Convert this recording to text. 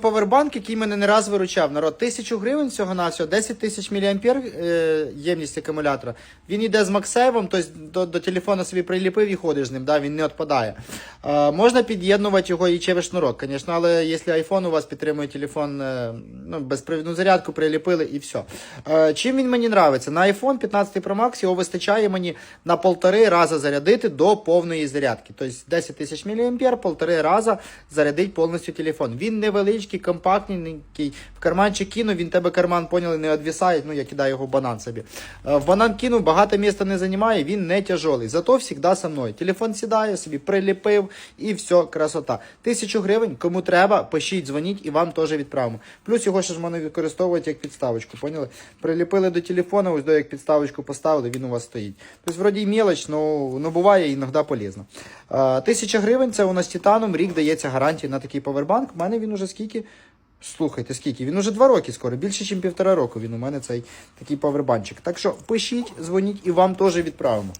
Повербанк, який мене не раз виручав, народ, тисячу гривень всього на всього, 10 тисяч міліампер е, ємність акумулятора. Він йде з Максейвом, тобто до, до телефона собі приліпив і ходиш з ним, да, він не відпадає. Е, можна під'єднувати його і через шнурок, звісно, але якщо iPhone у вас підтримує телефон, е, ну, безпровідну зарядку приліпили і все. Е, чим він мені нравиться? На iPhone 15 Pro Max його вистачає мені на полтори рази зарядити до повної зарядки. Тобто 10 тисяч міліампер, полтори рази зарядить повністю телефон. Він невеличкий, компактненький, в карманчик кинув, він тебе карман поняли, не відвісає, ну я кидаю його банан собі. Е, В банан кинув, багато місця не займає, він не тяжелий. Зато завжди со мною. Телефон сідає, собі приліпив і все, красота. Тисячу гривень, кому треба, пишіть, дзвоніть і вам теж відправимо. Плюс його ще ж можна використовувати як підставочку, поняли? Приліпили до телефона, ось до як підставочку поставили, він у вас стоїть. Тобто, вроді й мелоч, ну, ну буває іноді полезно. Е, Тисяча гривень це у нас титаном, рік дається гарантія на такий повербанк. У мене він уже скільки? Слухайте, скільки? Він уже два роки скоро, більше, ніж півтора року він у мене цей такий повербанчик. Так що пишіть, дзвоніть і вам теж відправимо.